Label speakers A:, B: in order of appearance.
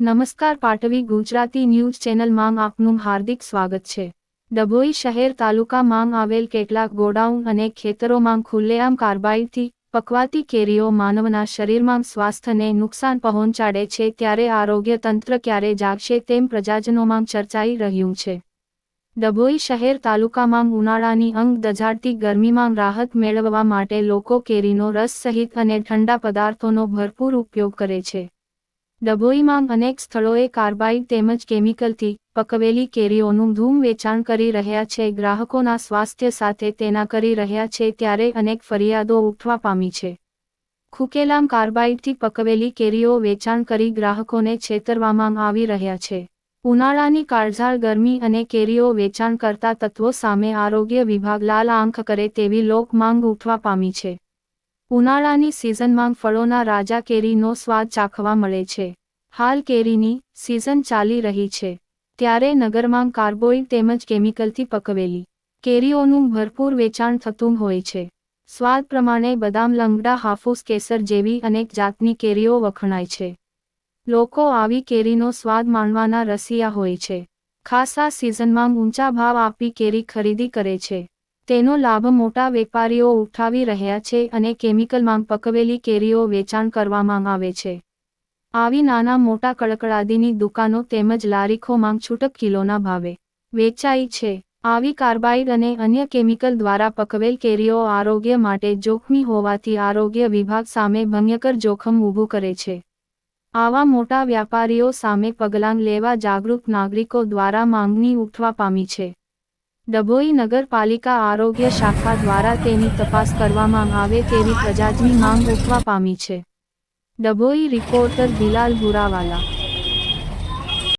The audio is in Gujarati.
A: નમસ્કાર પાટવી ગુજરાતી ન્યૂઝ ચેનલમાં આપનું હાર્દિક સ્વાગત છે. ડભોઈ શહેર તાલુકામાં આવેલ કેટલાક ગોડાઉન અને ખેતરોમાં ખુલ્લેઆમ કાર્બાઇડથી પકવાતી કેરીઓ માનવના શરીરમાં સ્વાસ્થ્યને નુકસાન પહોંચાડે છે ત્યારે આરોગ્ય તંત્ર ક્યારે જાગશે તેમ પ્રજાજનોમાં ચર્ચાઈ રહ્યું છે. ડભોઈ શહેર તાલુકામાં ઉનાળાની અંગ દઝાડતી ગરમીમાં રાહત મેળવવા માટે લોકો કેરીનો રસ સહિત અને ઠંડા પદાર્થોનો ભરપૂર ઉપયોગ કરે છે. ડભોઈમાં અનેક સ્થળોએ કાર્બાઇડ તેમજ કેમિકલથી પકવેલી કેરીઓનું ધૂમ વેચાણ કરી રહ્યા છે. ગ્રાહકોના સ્વાસ્થ્ય સાથે તેના કરી રહ્યા છે ત્યારે અનેક ફરિયાદો ઉઠવા પામી છે. ખુકેલામ કાર્બાઇડથી પકવેલી કેરીઓ વેચાણ કરી ગ્રાહકોને છેતરવામાં આવી રહ્યા છે. ઉનાળાની કાળઝાળ ગરમી અને કેરીઓ વેચાણ કરતા તત્વો સામે આરોગ્ય વિભાગ લાલ આંખ કરે તેવી લોક માંગ ઉઠવા પામી છે. ઉનાળાની સિઝનમાં ફળોના રાજા કેરીનો સ્વાદ ચાખવા મળે છે. હાલ કેરીની સિઝન ચાલી રહી છે. ત્યારે નગરમાં કાર્બોઇડ તેમજ કેમિકલથી પકવેલી. કેરીઓનું ભરપૂર વેચાણ થતું હોય છે. સ્વાદ પ્રમાણે બદામ, લંગડા, હાફૂસ, કેસર જેવી અનેક જાતની કેરીઓ વખણાય છે. લોકો આવી કેરીનો સ્વાદ માણવાના રસિયા હોય છે. ખાસ આ સિઝનમાં ઊંચા ભાવ આપી કેરી ખરીદી કરે છે. તેનો લાભ મોટા વેપારીઓ ઉઠાવી રહ્યા છે અને કેમિકલમાં પકવેલી કેરીઓ વેચાણ કરવામાં આવે છે. આવી નાના મોટા કડકડાદીની દુકાનો તેમજ લારીખોમાં છૂટક કિલોના ભાવે વેચાઈ છે. આવી કાર્બાઇડ અને અન્ય કેમિકલ દ્વારા પકવેલ કેરીઓ આરોગ્ય માટે જોખમી હોવાથી આરોગ્ય વિભાગ સામે ભંગ્યકર જોખમ ઊભું કરે છે. આવા મોટા વ્યાપારીઓ સામે પગલાં લેવા જાગૃત નાગરિકો દ્વારા માંગણી ઉઠવા પામી છે. ડભોઈ નગરપાલિકા આરોગ્ય શાખા દ્વારા તેની તપાસ કરવામાં આવે તેવી પ્રજાજની માંગ ઉઠવા પામી છે. ડભોઈ રિપોર્ટર બિલાલ ભુરાવાલા